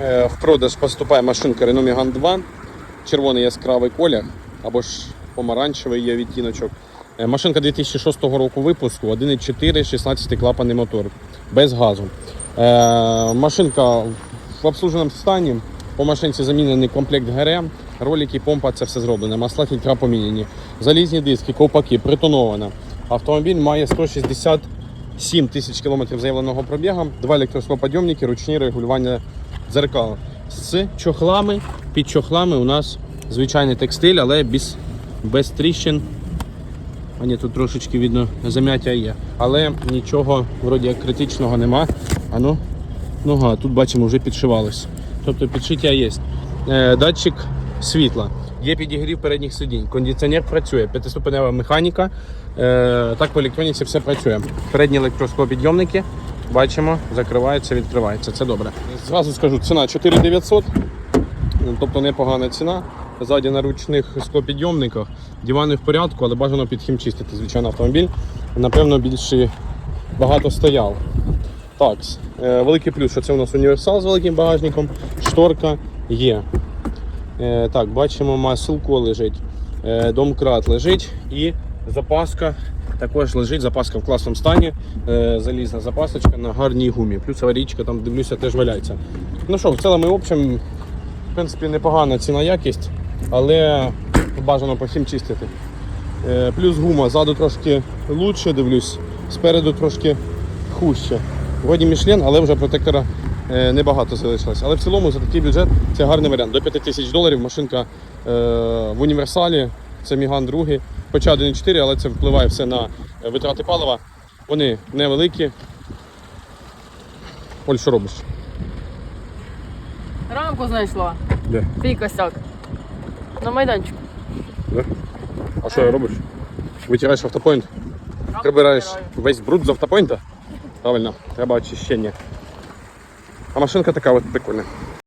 Е, В продаж поступає машинка Renault Megane 2, червоний яскравий колір, або ж помаранчевий є відтіночок. Е, Машинка 2006 року випуску, 1,4, 16 клапаний мотор, без газу. Е, Машинка в обслуженому стані. По машинці замінений комплект ГРМ, ролики, помпа, це все зроблено. Масла фільтра поміняні. Залізні диски, ковпаки, притонована. Автомобіль має 167 тисяч кілометрів заявленого пробігу, два електросклоподйомники, ручні регулювання дзеркал. З чохлами, під чохлами у нас звичайний текстиль, але без, без тріщин. А ні, тут трошечки видно зам'яття є. Але нічого вроді як критичного нема. А ну, нога, тут бачимо, вже підшивалось. Тобто підшиття є. Е, датчик світла. Є підігрів передніх сидінь. Кондиціонер працює, п'ятиступенева механіка. Е, так по електроніці все працює. Передні електросклопідйомники. Бачимо, закривається, відкривається. Це добре. Зразу скажу, ціна 4900. Тобто непогана ціна. Ззаді на ручних склопідйомниках. Дивани в порядку, але бажано підхімчистити, звичайно, автомобіль. Напевно, більше багато стояв. Так, е, великий плюс, що це у нас універсал з великим багажником, шторка є. Е, так, бачимо, маслко лежить, е, домкрат лежить і запаска також лежить. Запаска в класному стані, е, залізна запасочка на гарній гумі. Плюс аварійка там дивлюся теж валяється. Ну що, в цілому і общем, в принципі, непогана ціна якість, але бажано по всім чистити. Е, Плюс гума ззаду трошки лучше, дивлюсь, спереду трошки хужче. Вроді Мішлен, але вже протектора е, небагато залишилось. Але в цілому за такий бюджет це гарний варіант. До 5 тисяч доларів машинка в універсалі, це Міган 2, хоча 1,4, але це впливає все на е, витрати палива. Вони невеликі. Оль, що робиш? Рамку знайшла. Де? Твій косяк. На майданчику. Де? А що робиш? Витираєш автопоінт? Прибираєш витираю. весь бруд з автопоінта? Правильно, треба очищення. А машинка така от прикольна.